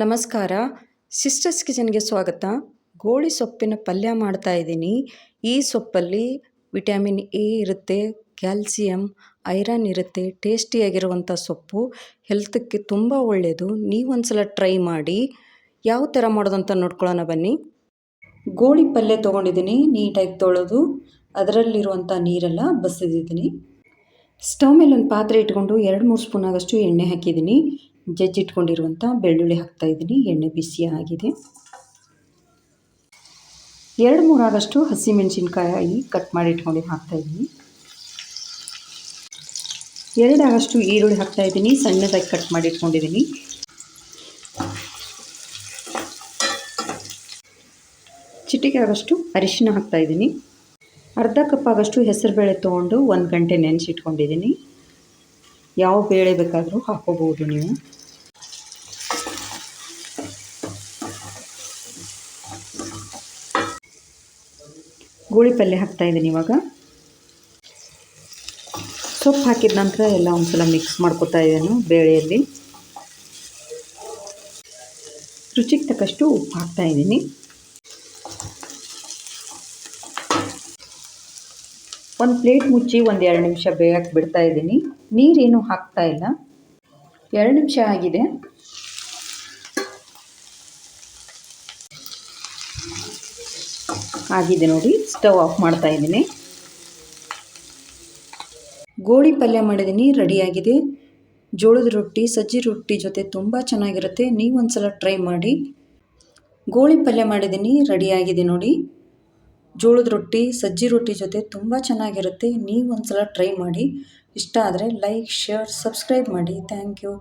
ನಮಸ್ಕಾರ. ಸಿಸ್ಟರ್ಸ್ ಕಿಚನ್ಗೆ ಸ್ವಾಗತ. ಗೋಳಿ ಸೊಪ್ಪಿನ ಪಲ್ಯ ಮಾಡ್ತಾ ಇದ್ದೀನಿ. ಈ ಸೊಪ್ಪಲ್ಲಿ ವಿಟಮಿನ್ ಎ ಇರುತ್ತೆ, ಕ್ಯಾಲ್ಸಿಯಂ, ಐರನ್ ಇರುತ್ತೆ, ಟೇಸ್ಟಿಯಾಗಿರುವಂಥ ಸೊಪ್ಪು. ಹೆಲ್ತಕ್ಕೆ ತುಂಬ ಒಳ್ಳೆಯದು ನೀವೊಂದ್ಸಲ ಟ್ರೈ ಮಾಡಿ. ಯಾವ ಥರ ಮಾಡೋದಂತ ನೋಡ್ಕೊಳ್ಳೋಣ ಬನ್ನಿ. ಗೋಳಿ ಪಲ್ಯ ತೊಗೊಂಡಿದ್ದೀನಿ, ನೀಟಾಗಿ ತೊಳೆದು ಅದರಲ್ಲಿರುವಂಥ ನೀರೆಲ್ಲ ಬಸಿದಿದ್ದೀನಿ. ಸ್ಟವ್ ಮೇಲೆ ಒಂದು ಪಾತ್ರೆ ಇಟ್ಕೊಂಡು ಎರಡು ಮೂರು ಸ್ಪೂನ್ ಆಗಷ್ಟು ಎಣ್ಣೆ ಹಾಕಿದ್ದೀನಿ. ಜಜ್ಜಿಟ್ಕೊಂಡಿರುವಂಥ ಬೆಳ್ಳುಳ್ಳಿ ಹಾಕ್ತಾ ಇದ್ದೀನಿ. ಎಣ್ಣೆ ಬಿಸಿ ಆಗಿದೆ. ಎರಡು ಮೂರು ಆಗಷ್ಟು ಹಸಿಮೆಣಸಿನ್ಕಾಯಿ ಕಟ್ ಮಾಡಿ ಇಟ್ಕೊಂಡು ಹಾಕ್ತಾ ಇದ್ದೀನಿ. ಎರಡು ಆಗಷ್ಟು ಈರುಳ್ಳಿ ಹಾಕ್ತಾ ಇದ್ದೀನಿ. ಸಣ್ಣದಾಗಿ ಕಟ್ ಮಾಡಿ ಇಟ್ಕೊಂಡಿದ್ದೀನಿ. ಚಿಟಿಕೆ ಆಗಷ್ಟು ಅರಿಶಿನ ಹಾಕ್ತಾ ಇದ್ದೀನಿ. ಅರ್ಧ ಕಪ್ ಆಗಷ್ಟು ಹೆಸರುಬೇಳೆ ತೊಗೊಂಡು ಒಂದು ಗಂಟೆ ನೆನೆಸಿಟ್ಕೊಂಡಿದ್ದೀನಿ. ಯಾವ ಬೇಳೆ ಬೇಕಾದರೂ ಹಾಕೋಬಹುದು ನೀವು. ಗೋಳಿ ಪಲ್ಯ ಹಾಕ್ತಾ ಇದ್ದೀನಿ ಇವಾಗ. ಸೊಪ್ಪು ಹಾಕಿದ ನಂತರ ಎಲ್ಲ ಒಂದ್ಸಲ ಮಿಕ್ಸ್ ಮಾಡ್ಕೊತಾ ಇದ್ದೇನೆ ಬೇಳೆಯಲ್ಲಿ. ರುಚಿಗೆ ತಕ್ಕಷ್ಟು ಉಪ್ಪು ಹಾಕ್ತಾ ಒಂದು ಪ್ಲೇಟ್ ಮುಚ್ಚಿ ಒಂದು ಎರಡು ನಿಮಿಷ ಬೇಯಕ್ಕೆ ಬಿಡ್ತಾ ಇದ್ದೀನಿ. ನೀರೇನು ಹಾಕ್ತಾ ಇಲ್ಲ. ಎರಡು ನಿಮಿಷ ಆಗಿದೆ. ಆಗಿದೆ ನೋಡಿ, ಸ್ಟವ್ ಆಫ್ ಮಾಡ್ತಾ ಇದ್ದೀನಿ. ಗೋಳಿ ಪಲ್ಯ ಮಾಡಿದ್ದೀನಿ ರೆಡಿಯಾಗಿದೆ. ಜೋಳದ ರೊಟ್ಟಿ, ಸಜ್ಜಿ ರೊಟ್ಟಿ ಜೊತೆ ತುಂಬ ಚೆನ್ನಾಗಿರುತ್ತೆ. ನೀವೊಂದು ಸಲ ಟ್ರೈ ಮಾಡಿ. ಗೋಳಿ ಪಲ್ಯ ಮಾಡಿದ್ದೀನಿ ರೆಡಿಯಾಗಿದೆ ನೋಡಿ. ಜೋಳದ ರೊಟ್ಟಿ, ಸಜ್ಜಿ ರೊಟ್ಟಿ ಜೊತೆ ತುಂಬ ಚೆನ್ನಾಗಿರುತ್ತೆ. ನೀವು ಒಂದ್ಸಲ ಟ್ರೈ ಮಾಡಿ. ಇಷ್ಟ ಆದರೆ ಲೈಕ್ ಶೇರ್ ಸಬ್ಸ್ಕ್ರೈಬ್ ಮಾಡಿ. Thank you